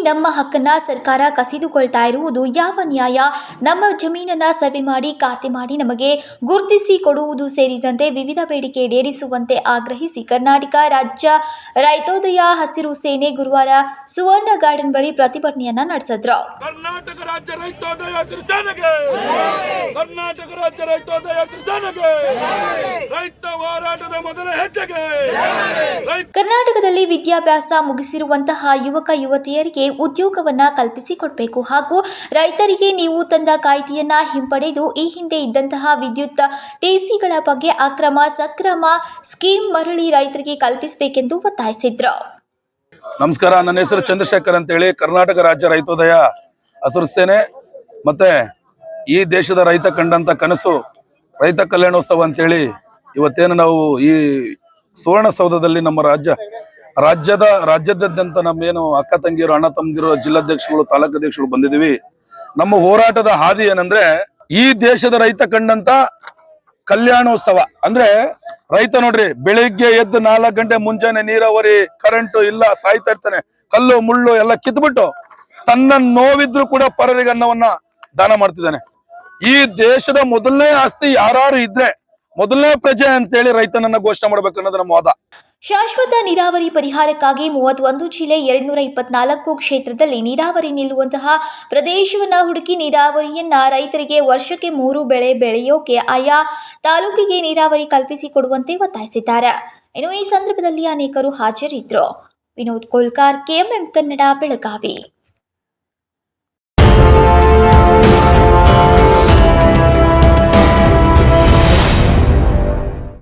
ನಮ್ಮ ಹಕ್ಕನ್ನ ಸರ್ಕಾರ ಕಸಿದುಕೊಳ್ತಾ ಇರುವುದು ಯಾವ ನ್ಯಾಯ? ನಮ್ಮ ಜಮೀನನ್ನ ಸರ್ವೆ ಮಾಡಿ, ಖಾತೆ ಮಾಡಿ ನಮಗೆ ಗುರುತಿಸಿ ಕೊಡುವುದು ಸೇರಿದಂತೆ ವಿವಿಧ ಬೇಡಿಕೆ ಈಡೇರಿಸುವಂತೆ ಆಗ್ರಹಿಸಿ ಕರ್ನಾಟಕ ರಾಜ್ಯ ರೈತೋದಯ ಹಸಿರು ಸೇನೆ ಗುರುವಾರ ಸುವರ್ಣ ಗಾರ್ಡನ್ ಬಳಿ ಪ್ರತಿಭಟನೆಯನ್ನ ನಡೆಸಿದ್ರು. ಕರ್ನಾಟಕ ರಾಜ್ಯ ರೈತೋದಯ ಹಸಿರು ಸೇನೆಗೆ! ಕರ್ನಾಟಕ ರಾಜ್ಯ ರೈತೋದಯ ಹಸಿರು ಸೇನೆಗೆ! ಹೋರಾಟದ ಮೊದಲ ಹೆಜ್ಜೆಗೆ. ಕರ್ನಾಟಕದಲ್ಲಿ ವಿದ್ಯಾಭ್ಯಾಸ ಮುಗಿಸಿರುವಂತಹ ಯುವಕ ಯುವತಿಯರಿಗೆ ಉದ್ಯೋಗವನ್ನ ಕಲ್ಪಿಸಿಕೊಡಬೇಕು ಹಾಗೂ ರೈತರಿಗೆ ನೀವು ತಂದ ಕಾಯ್ದೆಯನ್ನ ಹಿಂಪಡೆದು ಈ ಹಿಂದೆ ಇದ್ದಂತಹ ವಿದ್ಯುತ್ ಟಿಸಿಗಳ ಬಗ್ಗೆ ಅಕ್ರಮ ಸಕ್ರಮ ಸ್ಕೀಮ್ ಮರಳಿ ರೈತರಿಗೆ ಕಲ್ಪಿಸಬೇಕೆಂದು ಒತ್ತಾಯಿಸಿದ್ರು. ನಮಸ್ಕಾರ ನನ್ನ ಹೆಸರು ಚಂದ್ರಶೇಖರ್ ಅಂತೇಳಿ ಕರ್ನಾಟಕ ರಾಜ್ಯ ರೈತೋದಯ ಹಸರಿಸ್ತೇನೆ ಮತ್ತೆ ಈ ದೇಶದ ರೈತ ಕಂಡಂತ ಕನಸು ರೈತ ಕಲ್ಯಾಣೋತ್ಸವ ಅಂತೇಳಿ ಇವತ್ತೇನು ನಾವು ಈ ಸುವರ್ಣಸೌಧದಲ್ಲಿ ನಮ್ಮ ರಾಜ್ಯ, ರಾಜ್ಯದ ರಾಜ್ಯದಾದ್ಯಂತ ನಮ್ಮೇನು ಅಕ್ಕ ತಂಗಿಯರು, ಅಣ್ಣ ತಂಗಿರು ಜಿಲ್ಲಾಧ್ಯಕ್ಷಗಳು ತಾಲೂಕಾಧ್ಯಕ್ಷಗಳು ಬಂದಿದ್ದೀವಿ. ನಮ್ಮ ಹೋರಾಟದ ಹಾದಿ ಏನಂದ್ರೆ ಈ ದೇಶದ ರೈತ ಕಂಡಂತ ಕಲ್ಯಾಣೋತ್ಸವ. ಅಂದ್ರೆ ರೈತ ನೋಡ್ರಿ, ಬೆಳಿಗ್ಗೆ ಎದ್ದು ನಾಲ್ಕು ಗಂಟೆ ಮುಂಜಾನೆ ನೀರಾವರಿ ಕರೆಂಟ್ ಇಲ್ಲ, ಸಾಯ್ತಾ ಇರ್ತಾನೆ. ಕಲ್ಲು, ಮುಳ್ಳು ಎಲ್ಲ ಕಿತ್ಬಿಟ್ಟು ತನ್ನ ನೋವಿದ್ರು ಕೂಡ ಪರರಿಗೆ ಅನ್ನವನ್ನ ದಾನ ಮಾಡ್ತಿದ್ದಾನೆ. ಈ ದೇಶದ ಮೊದಲನೇ ಆಸ್ತಿ ಯಾರು ಇದ್ರೆ ಮೊದಲನೇ ಪ್ರಜೆ ಅಂತೇಳಿ ರೈತನನ್ನ ಘೋಷಣೆ ಮಾಡ್ಬೇಕು ಅನ್ನೋದು ನಮ್ಮ ವಾದ. ಶಾಶ್ವತ ನೀರಾವರಿ ಪರಿಹಾರಕ್ಕಾಗಿ ಮೂವತ್ತೊಂದು ಜಿಲ್ಲೆ ಎರಡ್ನೂರ ಇಪ್ಪತ್ನಾಲ್ಕು ಕ್ಷೇತ್ರದಲ್ಲಿ ನೀರಾವರಿ ನಿಲ್ಲುವಂತಹ ಪ್ರದೇಶವನ್ನ ಹುಡುಕಿ ನೀರಾವರಿಯನ್ನ ರೈತರಿಗೆ ವರ್ಷಕ್ಕೆ ಮೂರು ಬೆಳೆ ಬೆಳೆಯೋಕೆ ಆಯಾ ತಾಲೂಕಿಗೆ ನೀರಾವರಿ ಕಲ್ಪಿಸಿಕೊಡುವಂತೆ ಒತ್ತಾಯಿಸಿದ್ದಾರೆ. ಇನ್ನು ಈ ಸಂದರ್ಭದಲ್ಲಿ ಅನೇಕರು ಹಾಜರಿದ್ರು. ವಿನೋದ್ ಕೋಲ್ಕಾರ್, ಕೆಎಂಎಂ ಕನ್ನಡ, ಬೆಳಗಾವಿ.